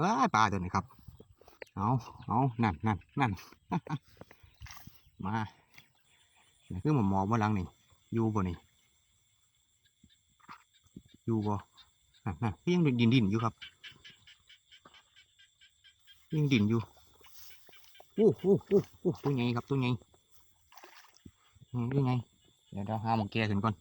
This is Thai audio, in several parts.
เอ้ยปลาตัวนี้ครับ เอาเอานั่นนั่นนั่นมานี่คือหมอหมอบ่หลังนี่ อยู่บ่นี่ อยู่บ่นั่นนั่นยังดินดินอยู่ครับ ยังดินอยู่โอ้โหโอ้โหตัวใหญ่ครับตัวใหญ่ตัวใหญ่เดี๋ยวเราหาหมองแกขึ้นก่อน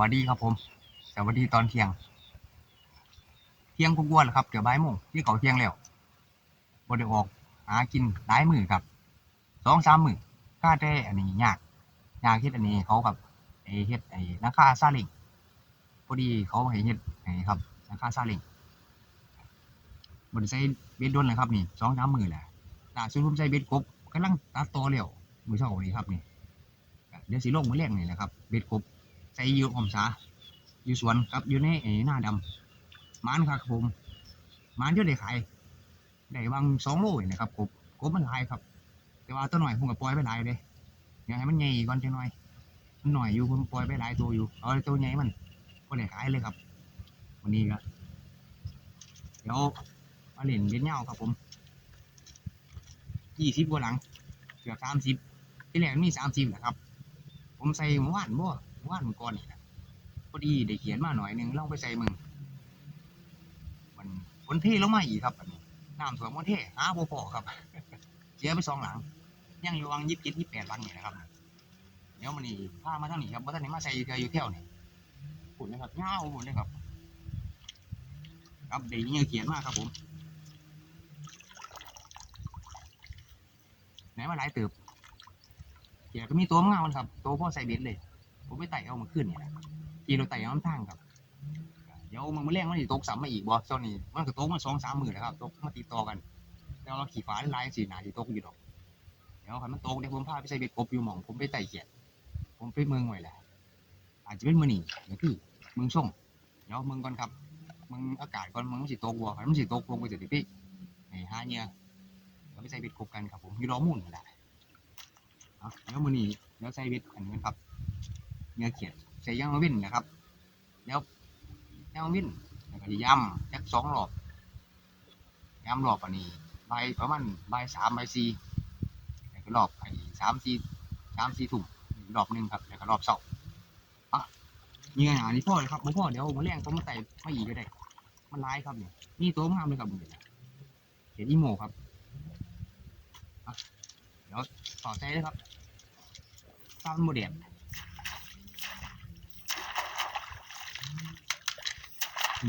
วัสดีครับผม สวัสดีตอนเที่ยง เที่ยงกวนๆแล้วครับเกือบบ่ายโมงที่เขาเที่ยงแล้วบ่ได้ออก หากินหลายมือครับสองสามมือค่าแต่อันนี้ยากยากเฮ็ดอันนี้เขากับไอเฮ็ดไอ้นาคาซาเลิงพอดีเขาให้เฮ็ดไอ้ครับนาคาซาเลิงบ่ได้ใช้เบ็ดด้วนเลยครับนี่สองสามมือแหละล่าสุดผมใช้เบ็ดกบกำลังตัดต่อแล้วมือเช้านี้ครับนี่เดี๋ยวสิลงมื้อแรกนี่แหละครับเบ็ดกบ ใส่อยู่ออมสาอยู่สวนครับอยู่ในไอ้หน้าดำมันครับผมมันเยอะได้ขายได้บางสองโลนี่นะครับกบกบมันลายครับ แต่ว่าตัวหน่อยผมก็ปล่อยไปหลายเลยอยาให้มันใหญ่ก่อนจังหน่อยมันหน่อยอยู่ผมปล่อยไปหลายตัวอยู่เอาตัวใหญ่มันก็ได้ขายเลยครับ วันนี้ก็เดี๋ยวมาเล่นเบ็ดเหย้าครับผมยี่สิบกว่าหลังเกือบสามสิบที่แรกมีสามสิบแหละครับ ผมใส่เมื่อวานบ่ ว่านก่อนนี่นะพอดีได้เขียนมาหน่อยหนึงลองไปใส่มึงมันฝนเทลงมาอีกครับอันนี้น้ำท่วมฝนเทหาบ่พอครับเสียไปสองหลัง ยังอยู่วังยี่สิบเจ็ดยี่สิบแปดหลังนี่นะครับเดี๋ยวมันนี่พามาทางนี้ครับว่าท่านนี้มาใส่เกลืออยู่แถวนี่ฝุ่นนะครับเงาฝุ่นเลยครับครับเดี๋ยวนี้เขียนมาครับผมไหนมาหลายเติบเขียนก็มีตัวมงามครับ ตัวพ่อใส่เบ็ดเลย ผมไปไต่เอามาขึ้นนี่แหละขี่รถไต่เอาน้ำทางครับเดี๋ยวมันมาเลี้ยงมันสิตกซ้ำมาอีกบ่ช่วงนี้มันก็ตกมาสองสามหมื่นแล้วครับตกมาติดต่อกันแล้วเราขี่ฟ้าไล่สีหนาสิตกอยู่ดอกเดี๋ยวคันมันตกเดี๋ยวผมพาไปใส่เบ็ดกบอยู่หม่อง ผมไปไต่เขียด ผมไปเมืองไว้แหละอาจจะเป็นมือนี่เดี๋ยวคือเมืองส่งเดี๋ยวเมืองก่อนครับเมืองอากาศก่อนเมืองมันสิตกวัวคันมันสิตกลงไปเสร็จพี่ไอ้หาเหงื่อเดี๋ยวไปใส่เบ็ดกบกันครับผมอยู่รอมุ่นแหละเอาเดี๋ยวมือนี่เดี๋ยวใส่เบ็ดอันนี้ครับ เนื้อเขียดใส่ย่างมะวินนะครับ แล้วย่างมะวินแล้วก็ย่ำจักสองรอบย่ำรอบอันนี้ใบประมาณใบสามใบสี่แล้วก็รอบไอ้สามสี่สามสี่ถุงรอบหนึ่งครับแล้วก็รอบสองอะเนื้ออันนี้พ่อเลยครับบ่พ่อเดี๋ยวมาเลี้ยงผมมาใส่ไม่อีกก็ได้ มันร้ายครับเนี่ยนี่ตัวงามเลยครับมือนี้เขียดอีโมครับเดี๋ยวต่อใจเลยครับตามโมเดล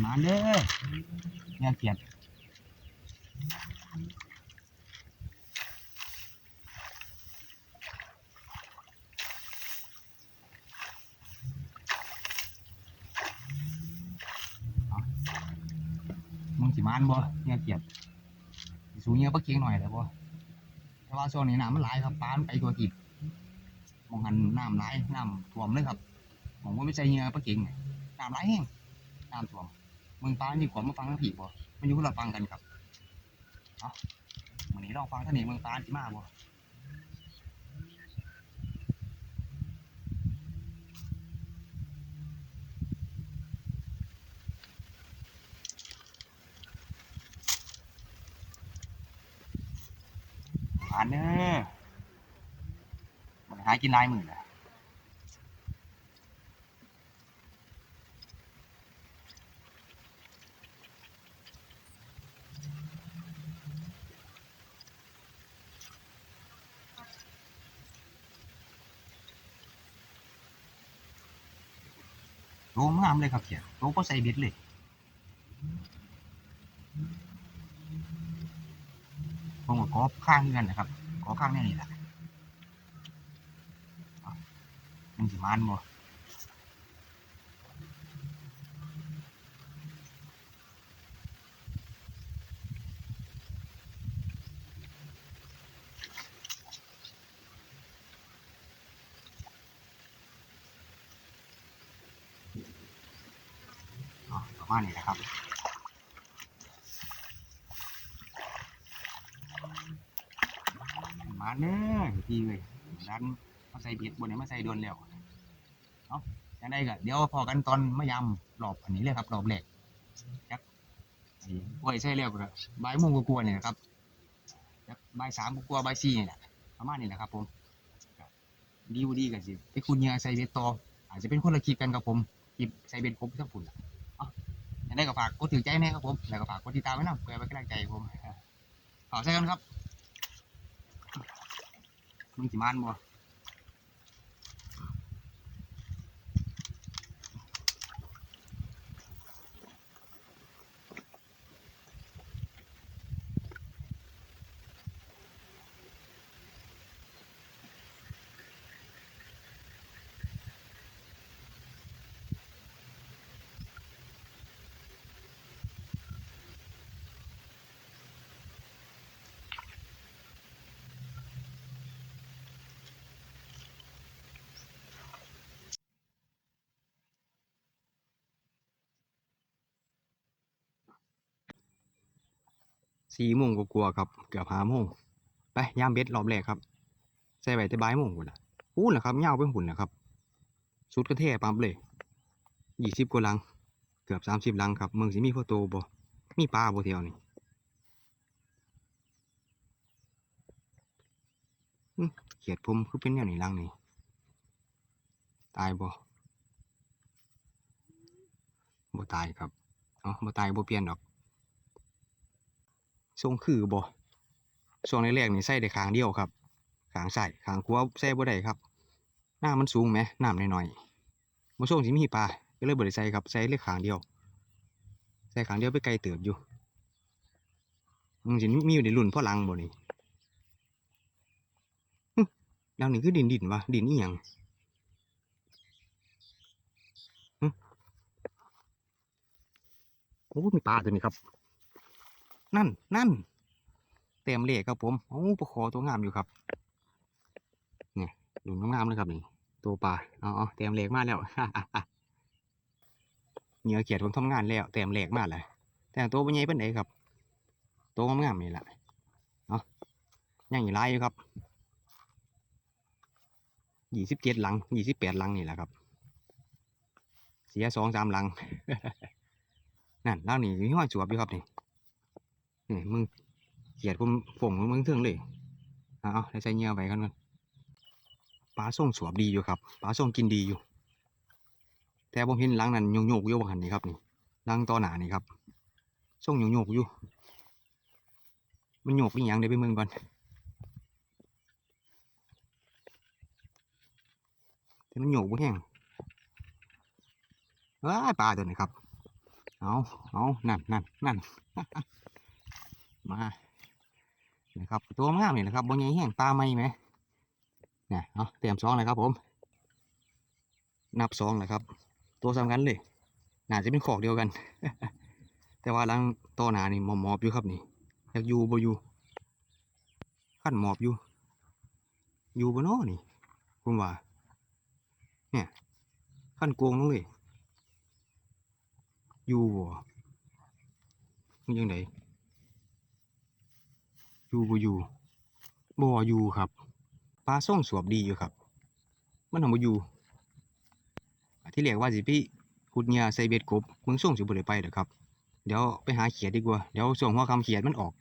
มาเด้อเนี่ยเกียดมึงสิมานบ่เนี่ยเกียดสิสูงเนี่ยปลาเคียงหน่อยเลยบ่แต่ว่าช่วงนี้น้ำมันไหลครับปามันไปตัวกิบมองหันน้ำไหลน้ำท่วมเลยครับผมว่าไม่ใช่เงี้ยปลาเคียงเนี่ยน้ำไหลแห้งน้ำท่วม เมืองฟ้ามีขวามมาฟังทั้งผีบ่มันอยู่คนละฟังกันครับเอาวันนี้ลองฟังท่านนี้เมืองฟ้าสิมาบ่ผ่านเด้อมันหากินลายมือแหละ โอ้งาม ขียโอ้ก็ใส่เบ็ดเลยผมก็กอข้างเงินนะครับกอข้างแน่นี่แหละมันสิมานบ่เอาประ มานี้นะครับมาเด้อพี่เว้ยดันมาใส่เบ็ดบนนี้มาใส่โดนแล้วเนาะยังได้ก็เดี๋ยวพอกันตอนมายำรอบอันนี้เลยครับรอบแรกจักไอ้ปล่อยใส่แล้วก็บ่ายโมงกว่าๆเนี่ยนะครับจักบ่ายสามกว่าๆบ่ายสี่นี่แหละประมาณนี้แหละครับ ผมดีบ่ดีก็สิไปคุณยื่อใส่เบ็ดต่ออาจจะเป็นคนละคลิปกันกับผมคลิปใส่เบ็ดผมทั้งฝุ่นล่ะ ยังได้ก็ฝากกดถือใจแน่ครับผม แล้วก็ฝากกดติดตามไว้นะเพื่อเป็นกำลังใจผมขอใช้กันครับมึงสิมานบ่ สี่โมงกว่าๆครับ เกือบห้าโมงไปย่ามเบ็ดรอบแรกครับใส่ไว้แต่บ่ายโมงพุ่นล่ะพูดล่ะครับยาวไปหุ่นนะครับสุดกระเทปั๊บเลยยี่สิบกว่าลัง เกือบสามสิบลังครับเมืองสิมีพ่อโตบ่มีปลาบ่เทียวนี่เขียดผมคือเป็นแนวนี้ลังนี่ตายบ่บ่ตายครับ เอ๋อบ่ตายบ่เปลี่ยนดอก ทรงคือบ่ช่วงแรกๆนี่ใส่ได้ขางเดียวครับขางใส่ขางขวใส่บ่ได้ครับน้ำมันสูงไหมน้ำน้อยๆบ่ช่วงสิมีปลาก็เลยบ่ได้ใส่ครับใส่เลยข้างเดียวใส่ขางเดียวไปไกลเติบอยู่มึงสิมีอยู่ในรุ่นพ่อลังบ่นี่หึแนวนี้คือดินดินวะดินอีหยังโอ้มีปลาตัวนี้ครับ นั่นนั่นเต็มเหล็กครับผมโอ้ปลาคอตัวงามอยู่ครับเนี่ยดูงามเลยครับนี่ตัวปลาอ๋อาเต็มเหล็กมากแล้วเหนือเขียดผมทำงานแล้วเต็มเหล็กมากเลยแต่งตัวเป็นไงเป็นไหนครับ ตัวงามๆนี่แหละเนาะยังอยู่ไล่อยู่ครับยี่สิบเจ็ดหลังยี่สิบแปดหลังนี่แหละครับ เสียสองสามหลังนั่นล่างนี่มีห้อยจวบอยู่ครับนี่ นี่มึงเขียดผมฝงมึงเทิงเลยเอาเอาได้ใส่เงื่อไปกันกันปลาส่งสวบดีอยู่ครับปลาส่งกินดีอยู่ แต่ผมเห็นลังนั้นโยกโยกๆอยู่บางหันนี่ครับนี่ลังต่อหนานี่ครับส่งโยกโยกอยู่ มันโยกอีหยังเดี๋ยไปเมืองก่อนแต่มันโยกบ่แห้งว้ายปลาตัวนี้ครับ เอาเอานั่นนั่นนั่น มานะครับตัวงามนี่นะครับบนใหญ่แห้งตาไม่ไหมเนี่ยเอาเตรียมซองเลยครับผม นับซองเลยครับ ตัวสำคัญเลยน่าจะเป็นขอกเดียวกัน แต่ว่าหลังต่อหนานี่หมอบหมอบอยู่ครับนี่อยากอยู่บ่อยู่ขั้นหมอบอยู่ อยู่บ่เนอนี่ผมว่า เนี่ยขั้นโกงลงเลย อยู่บ่ยังไง อยู่บ่อยู่บ่อยู่ครับปลาส่งสวบดีอยู่ครับ มันทำบ่อยู่ที่เรียกว่าสิพี่ขุดเหยื่อใส่เบ็ดกบมึงส่งสิบ่ได้ไปเด้อครับ เดี๋ยวไปหาเขียดดีกว่าเดี๋ยวส่งหัวคำเขียดมันออก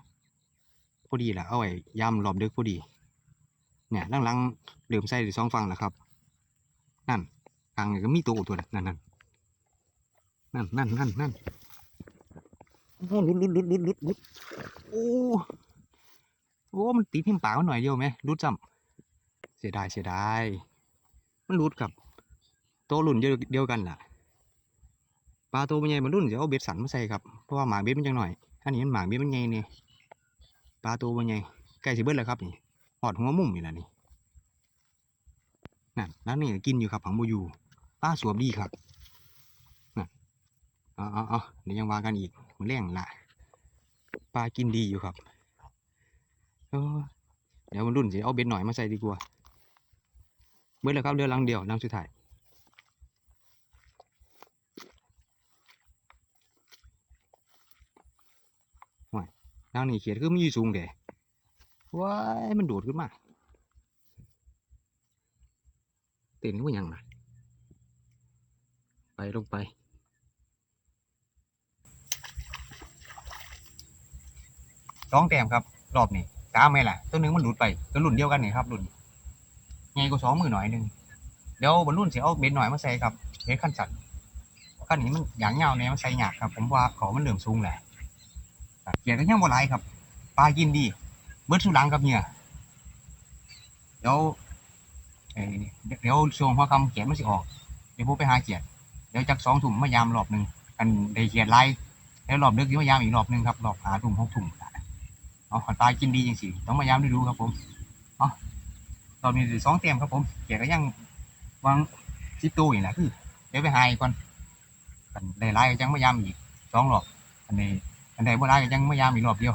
พอดีล่ะเอาไว้ยามรอบดึกพอดี เนี่ยหลังๆเริ่มใส่ได้สองฝั่งแล้วครับ นั่นกลางนี่ก็มีตัวตัวนั่นนั่นนั่นนั่นนั่นนั่นโอ้ลุดลุดลุดลุดลุดลุดโอ้ โอ้มันตีพิมพ์ปากมันหน่อยเดียวไหมรุดจำเสียดายเสียดายมันรุดกับโตวรุ่นเดียวกันล่ะปลาตัวมันใหญ่มันรุ่นจะเอาเบ็ดสันมาใส่ครับเพราะว่าหมากเบ็ดมันจังหน่อยอันนี้มันหมากเบ็ดมันใหญ่เนี่ยปลาตัวมันใหญ่ใกล้สิเบิดแล้วครับนี่หอดหัวมุมนี่แหละนี่นั่นแล้วนี่กินอยู่ครับผังบูยูปลาสวบดีครับนั่นอาเอาเอเดี๋ยวยังวากันอีกมันแรงละปลากินดีอยู่ครับ เดี๋ยวมันรุ่นสิเอาเบ็ดหน่อยมาใส่ดีกว่าเบิดแล้วครับเรือลังเดียวลังสุดท้ายนางนี่เขียดคือมัอยู่สูงเด้ว้ายมันโดดขึ้นมาเต้นก็ยังนะไปลงไปร้องแต้มครับ รอบนี้ กล้าไหมล่ะ ตัวหนึงมันหลุดไปตัวรุ่นเดียวกันนี่ครับรุ่นใหญ่กว่าสองมือหน่อยหนึงเดี๋ยวบรรลุนเสิเอาเบ็ดหน่อยมาใส่ครับเบ็ดขั้นสัตว์ขั้นนี้มันอย่างเงาเนี่ยมันใส่หยากครับ ผมว่าขามันเหลื่อมสูงแหละเกียรก็ยังบ่ไหลายครับปลากินดีเบิดสุหลังกับเนี่ยเดี๋ยวเดี๋ยวช่วงหัวค่ำเกียรมันสิออกเดี๋ยวผมไปหาเกียรเดี๋ยวจากสองถุ่มมายามรอบหนึ่งกันได้เกียรไล่แล้วรอบดึกที่มายามอีกรอบหนึ่งครับรอบหาถุ่มหกถุ่ม เอาขันปลากินดีจริงสิต้องมาย้ำดูดูครับผมเอาตอนนี้สองเต็มครับผมเกียก็ยังวางซิตู้อย่างแหละคือเดี๋ยวไปหายก่อนกันได้ไล่ก็ยังไม่ย้ำอีกสองรอบอันนี้อันใดบ่ไล่ก็ยังไม่ย้ำอีกรอบเดียว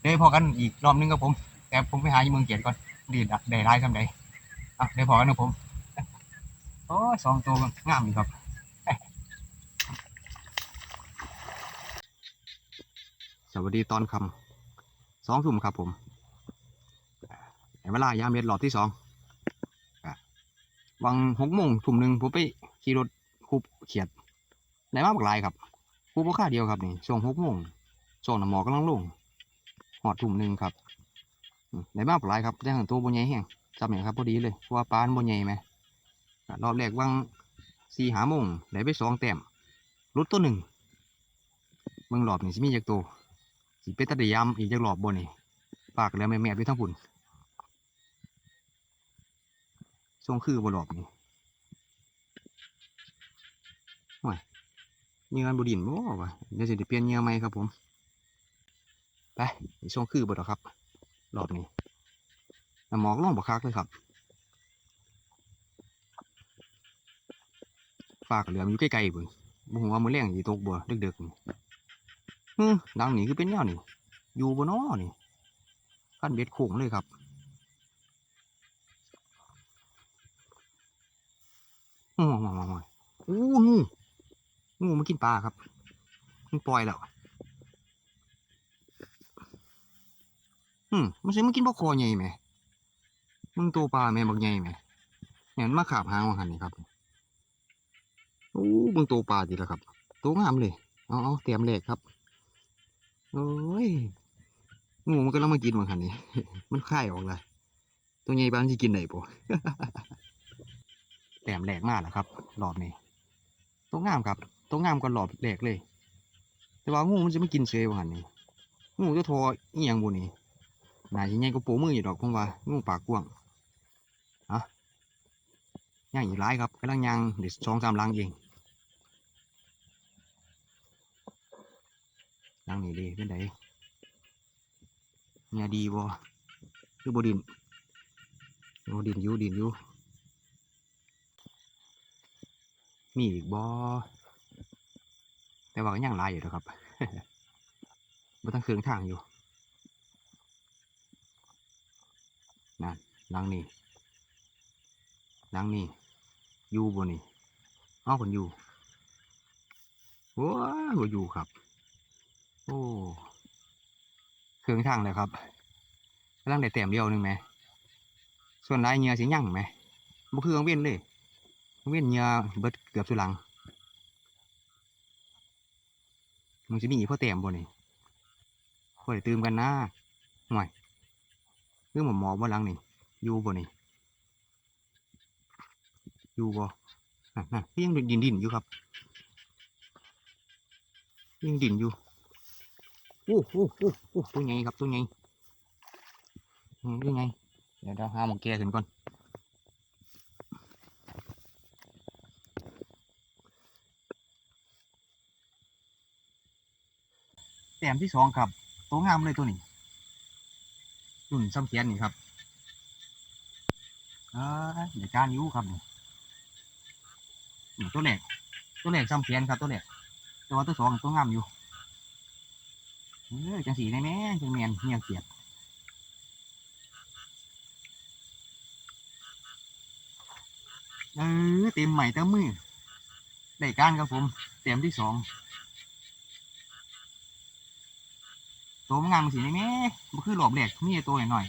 เดี๋ยวพอกันอีกรอบหนึงครับผม แต่ผมไปหาอยู่เมืองเกียรก่อนดีได้ไล่คำใดอะเดี๋ยวพอกันนะผมโอ้สองตัวงามอีกครับสวัสดีตอนคำ สองทุ่มครับผมในเวลายามเม็ดรอบที่สองวังหกโมงทุ่มหนึ่งผมไปขี่รถคูบเขียดในมาบักลายครับคูบค่าเดียวครับนี่ช่วงหกโมงช่วงน้ำหมอกกำลังลงหอดทุ่มหนึ่งครับอืมในมาบักลายครับแต่หันตัวบนใหญ่แห้งจำอย่างครับพอดีเลยว่าปลาบนใหญ่ไหมรอบแรกวังสี่หาโมงได้ไปสองแต้มรุดตัวหนึ่งเมืองรอบนี่สิมีจากตัว สิเป็นตะไดยามอีกจักรอบบนนี่ปากแล้วแม่แม่ไปทั้งพุ่นทรงคือบนรอบนี่โอ้ยเงื่อบดินบ่วะเดี๋ยวสิได้เปลี่ยนเงื่อใหมครับผม ไปทรงคือบดอกครับรอบนี้น้ำหมอกล่องบักคักเลยครับฝากเหลือมอยู่ใกล้ๆพุ่นบ่ฮู้ว่ามือแรงสิตกบ่ดึกๆ นี่ฮึดังนี่คือเป็นแนวนี่อยู่บนนอนี่ขั้นเบ็ดโค้งเลยครับโอ้โหโอ้งูงูมากินปลาครับมันปล่อยแล้วอืมมันสิมันกินปลาคอใหญ่ไหมมึงตัวปลาแม่บักใหญ่ไหมเนี่ยมันมาขาบหางมาหันนี่ครับโอ้มึงตัวปลาดีแล้วครับ ตัวงามเลย เอาเอาเตรียมเหล็กครับ โอ้ยงูมันก็ต้องมากินเหมือนกันนี่มันคายออกเลยตัวใหญ่บ้านจะกินไหนปะแต้มแหลกมากแหละครับหลอดนี่ตัวงามครับตัวงามก็หลอดแหลกเลย แต่ว่างูมันจะไม่กินเซลล์หันนี่งูจะทออีหยังบุนี่น่าจะใหญ่ก็ปูมืออยู่ดอกผมว่างูปากกว้างอะย่างอีกหลายครับกำลังย่างเดี๋ยวสองสามลังเอง ลังนี่ดีเป็นไงเนี่ยดีบ่คือบดินโอดินอยู่ดินอยู่มีอีกบ่แต่ว่าก็ยังลายอยู่นะครับบ่ต้องเครื่องทางอยู่นั่นหลังนี่หลังนี่อยู่บ่นี่อ้าวคนอยู่ว้าวอยู่ครับ โอ้เครื่องทางเลยครับกำลังได้แต้มเดียวหนึงไหม ส่วนลายเงือสียั่งไหมบ่คือกังเว้นเลยเว้นเงือเบิดเกือบสุดหลังมันจะมีอีพ่อแต้มบ่นี่พอได้ตื่มกันนะห่วยคืองหมอหมอบ่หลังนี่อยู่บ่นี่อยู่บ่นั่นนั่นก็ยังดินดินอยู่ครับ ยังดินอยู่ โอ้โหโอ้โหตัวใหญ่ครับตัวใหญ่ตัวใหญ่เดี๋ยวเราหาหมองแกขึ้นก่อนแต้มที่สองครับตัวงามเลยตัวนี้รุ่นซ้ำเขียนนี่ครับอ่าเดี๋ยวการอยูครับนี่ตัวแรกตัวแรกซ้ำเขียนครับตัวแรกแตัวาตัวสองตัวงามอยู่ เออจังสีแน่แน่จังเมียนเมียนเสียบเออเต็มใหม่เต็มมือได้การครับผมเต็มที่สองตัวมันงามมันสีแน่แน่มันคือหลอบแหลกมีต่ตัวหน่อย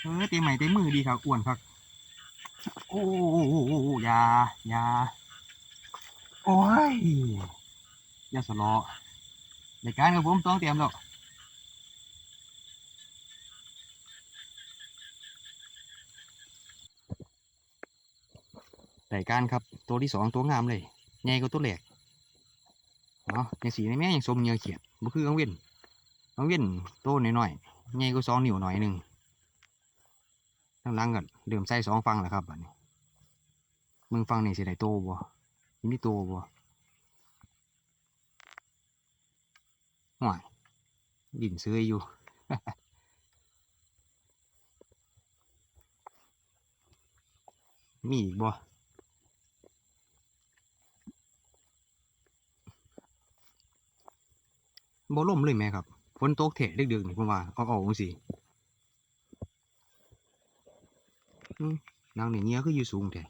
เออเต็มไม้เต็มมือดีครับอ้วนครับ โอ้โอ้โอ้ยายา โอ้ยอย่าสลาะในการกับผมต้องเตรียมแล้วรายการครับตัวที่สองตัวงามเลยใหญ่กว่าตัวแรกเนาะยังสีในแม่ยังสมเหนื้อเขียดบ่คือกังเว้นกังเว้นโตน้อยๆใหญ่กว่าสองนิ้วหน่อยหนึ่งทั้งหลังก็เดิมใส่สองฟังแล้วครับบัดนี้มึงฟังนี่สิได้โตบ่ มีโตบ่ห่วยดินเซื้ออยู่ มีอีกบ่บ่ล่มเลยแม่ครับฝนตกเถะดึกๆนี่ผมว่าเอาเอาจังซี่อืมนางนี่เงี้ยคืออยู่สูงแท้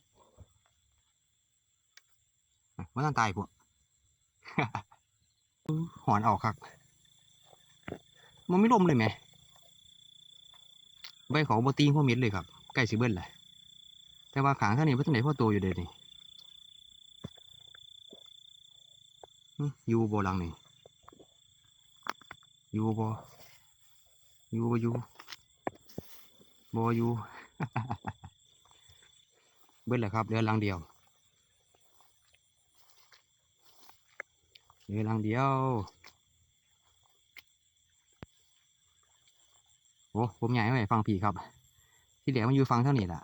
ว่าท่านตายพวกหอนเอาคักมันไม่ล่มเลยแม่ใบเขาบตีหัวเม็ดเลยครับใกล้สิเบิ้ลแหละแต่ว่าขางท่างนี้เพิ่นไหนพ่อโตอยู่เด้นี่อยู่บ่หลังนี่อยู่บ่อยู่บ่อยู่บ่อยู่เบิดแหละครับเหลือหลังเดียว เหลือลังเดียว โอ้ผมใหญ่ไว้ฟังผีครับ ที่เหลือมันอยู่ฟังเท่านี้แหละ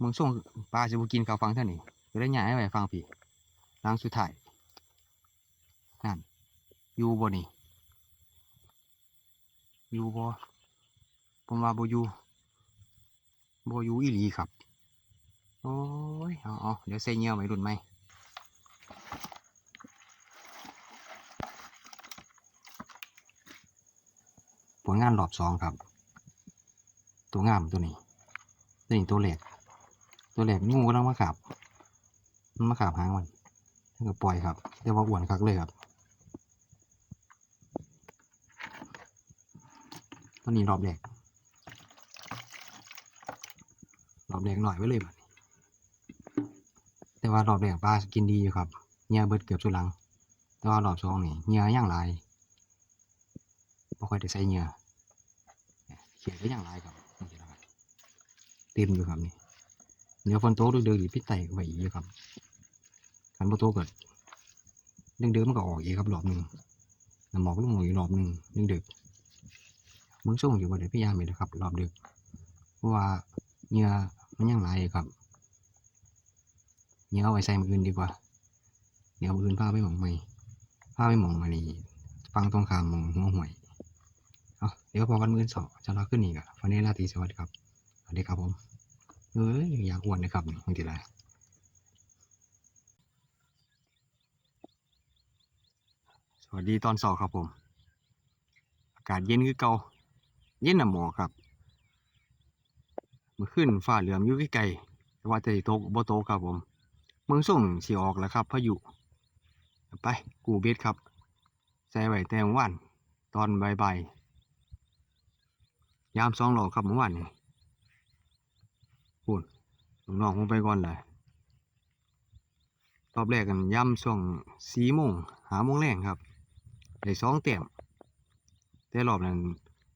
มึงส่งปลาจะบุกินเขาฟังเท่านี้ก็ได้ใหญ่ไว้ฟังผีลังสุดท้าย นั่น อยู่บ่นี่อยู่บ่ผมว่าบอยู่บอยู่อีหลีครับ โอ้ย เอาเอเดี๋ยวใส่เงียวไม่รุ่นไหม ลงานรอบสองครับ ตัวงามตัวนี้ ตัวนี้ตัวแหลกตัวแหลกงูกำลังมาขับมันมาขับหางมันแล้วก็ปล่อยครับเรียกว่าอ้วนคักเลยครับตอนนี้รอบแรกรอบแรกหน่อยไว้เลยบัดนี้แต่ว่ารอบแรกปลากินดีอยู่ครับเหงื่อเบิดเกือบสุดหลัง แต่ว่ารอบสองนี่เหงื่อย่างลายบ่ค่อยได้ใส่เหงื่อ เขียดก็ย่างหลายครับนี่แหละครับเต็มอยู่ครับนี่เดี๋ยวฝนตกเดือดๆอีกพี่ไต่ไว้อีกอยู่ครับคันบ่ตกก็เดือดๆมันก็ออกอีกครับรอบหนึ่งน้ำหมอกลงมาอีกรอบหนึ่งเดึกๆมึงส่งอยู่บ่ได้พยายามเลยนะครับรอบดึกเพราะว่าเหงื่อมันยังหลครับเหงื่อเอาไว้ใส่มืออื่นดีกว่าเดี๋ยวมืออื่นพาไปหมองใหม่พาไปหมองมานี่ฟังตรงคามมองหัวหวย เอาเดี๋ยวพอกันมืออื่นสองจะรอขึ้นอีกอะวันนี้ราตรีสวัสดีครับสวัสดีครับผมเอ้ยอยากอ้วนนะครับบางทีไรสวัสดีตอนสอบครับผม อากาศเย็นคือเกาเย็นน่ะหมอครับเมื่อคืนฟ้าเหลือมอยู่ไกลๆแต่ว่าจะสิตกบ่ตครับผม เมืองส่งสิออกแล้วครับพายุ ไปกูเบ็ดครับ ใส่ไว้แต่เมื่อวานตอนบ่ายๆ ยามสองหลอกครับเมื่อวานนี่พูดน้องๆผมไปก่อนเลยรอบแรกกันยามช่วงสี่โมงหาโมงแรงครับได้สองเต็มแต่รอบนั้น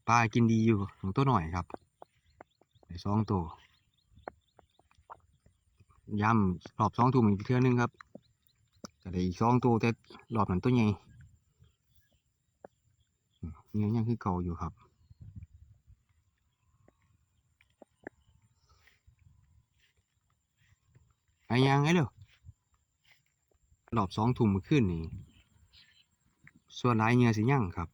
ปลากินดีอยู่ของตัวหน่อยครับได้สองตัวย้ำรอบสองตัวอีกเทื่อนึงครับก็ได้อีกสองตัวแต่รอบนั้นตัวใหญ่เงี้ยยังคือเก่าอยู่ครับ ไอ้ยังไงเด้อรอบสองทุ่มเมื่อคืนนี่ ส่วนหลายเงือสิยั่งครับ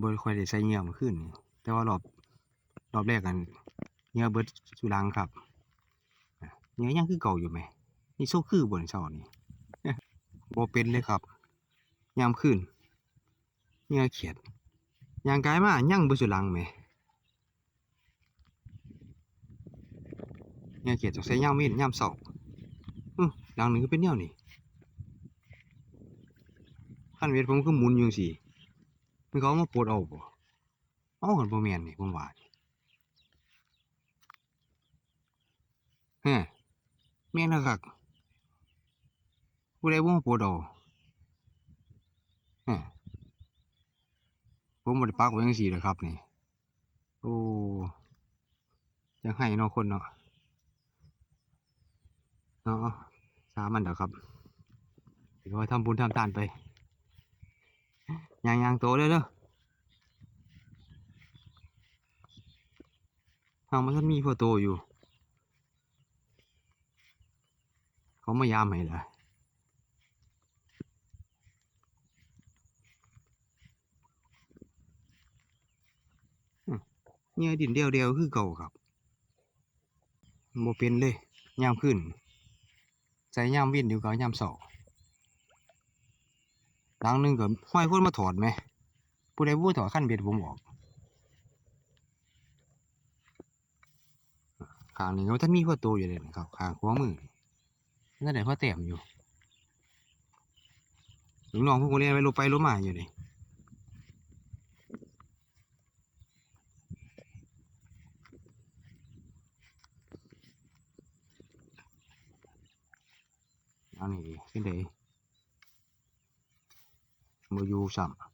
บ่ค่อยได้ใส่เงือมื่อคืนนี่ แต่ว่ารอบรอบแรกกันเงือเบิดสุรังครับเงื่อยังคือเก่าอยู่ไหม นี่โซคือบนเช้านี่บ่เป็นเลยครับยามคืนเงือเขียดยางกายมายังเบิดสุรังไหม เหงื่อเขียดต้องใส่ยามเม็ดย่ามเช้าอื้อหลังหนึ่งก็เป็นแนวนี่คันเวทผมก็หมุนอยู่จังซี่มันเขามาปลดเอาบ่เอาเอาคนบ่แม่นนี่ผมว่าฮ้แม่นคักผู้ใดบ่มาปวดเอาฮ้ผมบ่ได้ปักไว้จังซี่แหละครับนี่โอ้ยังให้เนาะคนเนาะ เนาะสามันเด้อครับถือว่าทำบุญทำทานไปย่างๆโตเด้อเด้อทางมันก็มีพอโตอยู่ เขามายามให้ละเหงื่อดินเดียวเดียวๆคือเก่าครับโมเป็นเลยยามขึ้น ใส่ยามวินอยู่กับยามเสาหลังหนึ่งก็ห้อยคนมาถอดไหมผู้ใดผู้ถอดขั้นเบ็ดผมออกข้างนี้ก็ท่านมีพ่อโตอยู่เลยนะครับข้างขวามือนั่นไหนพ่อแต้มอยู่ลูกน้องพวกกูเรียนไปลงไปลงมาอยู่นี่ เอันนี้ขึ้นเลยมาอยู่ซ้ำ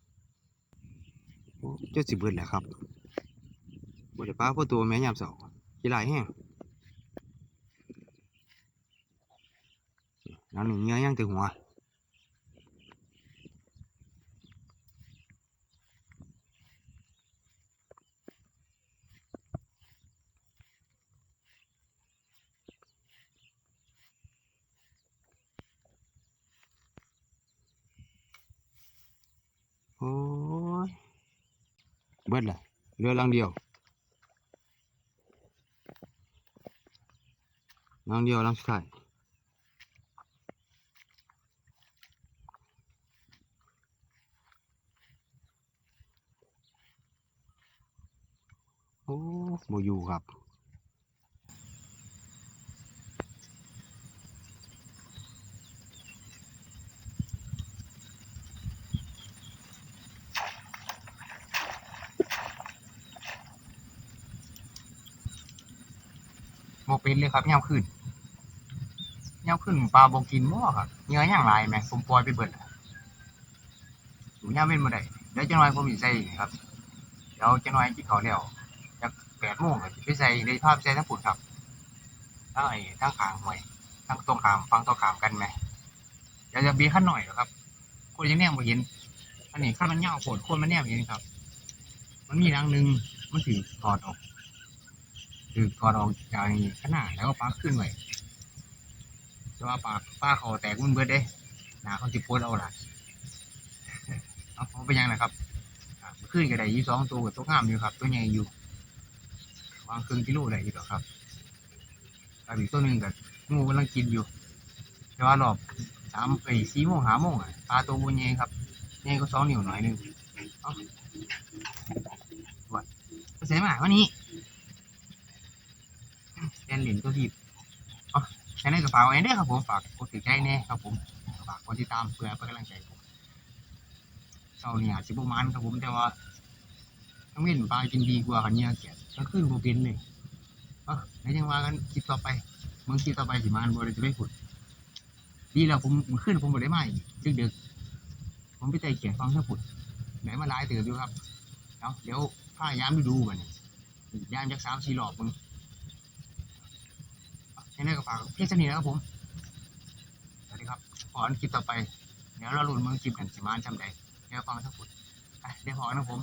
เจ้าสิบเบิดแหละครับบ่ได้ป้าพ่อโตแม่ยามเสาร์ขี้หลายแห้งน้ำหนึ่งเงี้ยยังถึงหัวโอ้ย เบิดละเรือลังเดียวลังเดียวลังสุดท้ายโอ้โมอยู่ครับ เป็นเลยครับย่ำขึ้นย่ำขึ้นปลาบกินมั่ครับเนื้อย่างหลายไหมผมปล่อยไปเบิดแล้วผมย่ำเป็นมาได้เดี๋ยวจะน้อยผมอีใส่ครับเดี๋ยวจะน้อยที่เขาเลี้ยวจากแปดโมงก็สิไปใส่ในภาพใส่ทั้งปุ่นครับทั้งไอ้ทั้งขางหวยทั้งตรงขามฟังตรงขามกันไหมเดี๋ยวจะบีขั้นหน่อยครับคนยังแนมบ่เห็นอันนี้ขั้นมันเงาโผดคนมันแนมเห็นครับ มันมีรังหนึ่งมันถือถอดออก ถือถอดออกจากนี้ขนาดแล้วก็ปักขึ้นไว้แต่ว่าปากป้าเขาแตกมันเบิดเด้หนาเขาจิโพดเอาล่ะเอาเอาไปยังนะครับขึ้นก็ไดยี่สองตัวกับตัวงามอยู่ครับ ตัวใหญ่อยู่วางครึ่งกิโลได้อยู่หรอกครับกับอีกตัวหนึ่งกับงูกำลังกินอยู่แต่ว่ารอบสามไปสี่โมงหาโมงอะปลาตัวบนใหญ่ครับใหญ่ก็สองนิ้วหน่อยหนึงเอาวัดเสียหมาวันนี้ นเหรียญตัวทีบอ๋อแค่นี้กับฝากไว้เด้อครับผมฝากกดติดใจแน่ครับผมฝากกดติดตามเพื่อเป็นกำลังใจผมเช้านี่อาจสิบ่มันครับผมแต่ว่าต้องเว้นปลากินดีกว่ากันเนี่ยเกียดก็ขึ้นบ่เป็นเลยเอะแล้วยังว่ากันคลิปต่อไปมึงคลิปต่อไปสิมันบ่ได้จะไปขุดดีแล้วผมขึ้นผมบ่ได้มาอีกดึกดึกๆผมไปไต่เขียนฟังเท่าขุดไหนมาหลายเตืออยู่ครับเอาเดี๋ยวพายามดูดูบันี้ยามจักสามสี่รอบมึง แค่นี้ก็ฝากเพียงเท่านี้นะครับผมสวัสดีครับขออันคลิปต่อไป เดี๋ยวเราลุ้นเมืองคลิปกันสิมานจำใดเดี๋ยวฟังทั้งหมดไปเดี๋ยวพอนะผม